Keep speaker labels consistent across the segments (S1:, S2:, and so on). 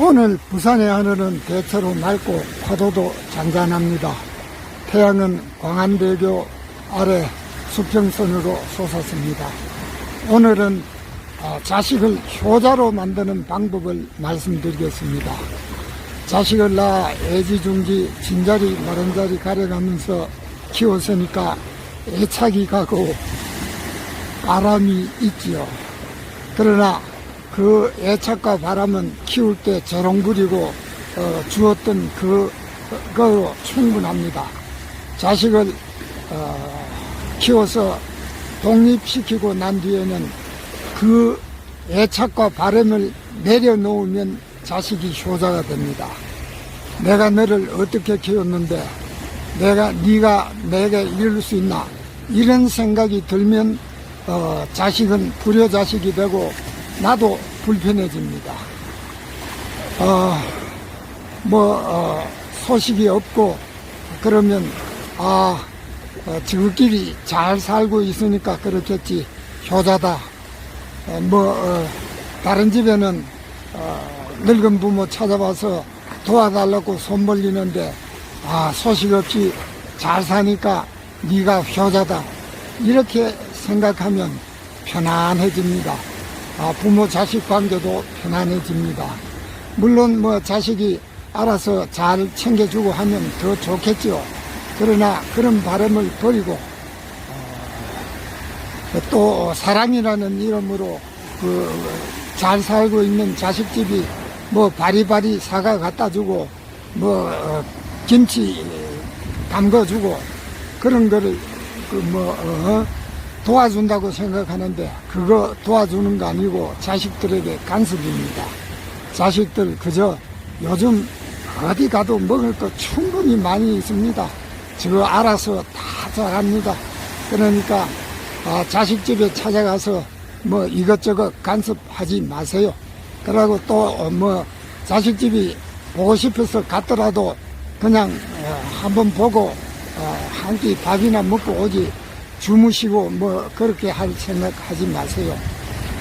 S1: 오늘 부산의 하늘은 대체로 맑고 파도도 잔잔합니다. 태양은 광안대교 아래 수평선으로 솟았습니다. 오늘은 아, 자식을 효자로 만드는 방법을 말씀드리겠습니다. 자식을 낳아 애지중지 진자리 마른자리 가려가면서 키웠으니까 애착이 가고 바람이 있지요. 그러나 그 애착과 바람은 키울 때 저롱 부리고 어, 주었던 그, 그거로 충분합니다. 자식을 어, 키워서 독립시키고 난 뒤에는 그 애착과 바람을 내려놓으면 자식이 효자가 됩니다. 내가 너를 어떻게 키웠는데 내가 네가 내게 이룰 수 있나 이런 생각이 들면 어, 자식은 불효 자식이 되고 나도 불편해집니다. 어, 뭐 어, 소식이 없고 그러면 아 어, 지구끼리 잘 살고 있으니까 그렇겠지 효자다. 어, 뭐 어, 다른 집에는 어, 늙은 부모 찾아와서 도와달라고 손 벌리는데 아 소식 없이 잘 사니까 네가 효자다 이렇게 생각하면 편안해집니다. 아, 부모 자식 관계도 편안해집니다. 물론 뭐 자식이 알아서 잘 챙겨주고 하면 더 좋겠죠. 그러나 그런 바람을 버리고 어, 또 사랑이라는 이름으로 그 잘 살고 있는 자식집이 뭐 바리바리 사과 갖다 주고 뭐 어, 김치 담궈 주고 그런 거를 그뭐 어, 도와준다고 생각하는데 그거 도와주는 거 아니고 자식들에게 간섭입니다. 자식들 그저 요즘 어디 가도 먹을 거 충분히 많이 있습니다. 저거 알아서 다 잘합니다. 그러니까 아, 자식 집에 찾아가서 뭐 이것저것 간섭하지 마세요. 그러고 또 뭐 자식 집이 보고 싶어서 갔더라도 그냥 어, 한번 보고 어, 한 끼 밥이나 먹고 오지 주무시고 뭐 그렇게 할 생각하지 마세요.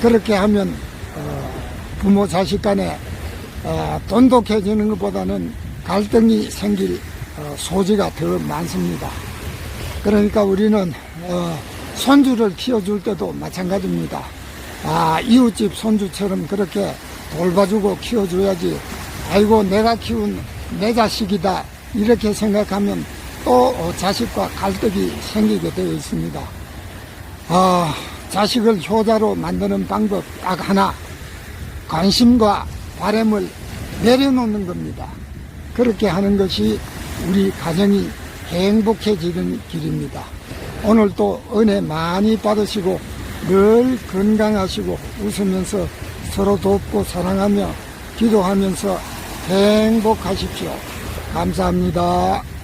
S1: 그렇게 하면 어, 부모 자식 간에 어, 돈독해지는 것보다는 갈등이 생길 어, 소지가 더 많습니다. 그러니까 우리는 어, 손주를 키워줄 때도 마찬가지입니다. 아 이웃집 손주처럼 그렇게 돌봐주고 키워줘야지. 아이고 내가 키운 내 자식이다 이렇게 생각하면 또 어, 자식과 갈등이 생기게 되어 있습니다. 아 자식을 효자로 만드는 방법 딱 하나 관심과 바램을 내려놓는 겁니다. 그렇게 하는 것이 우리 가정이 행복해지는 길입니다. 오늘도 은혜 많이 받으시고 늘 건강하시고 웃으면서 서로 돕고 사랑하며 기도하면서 행복하십시오. 감사합니다.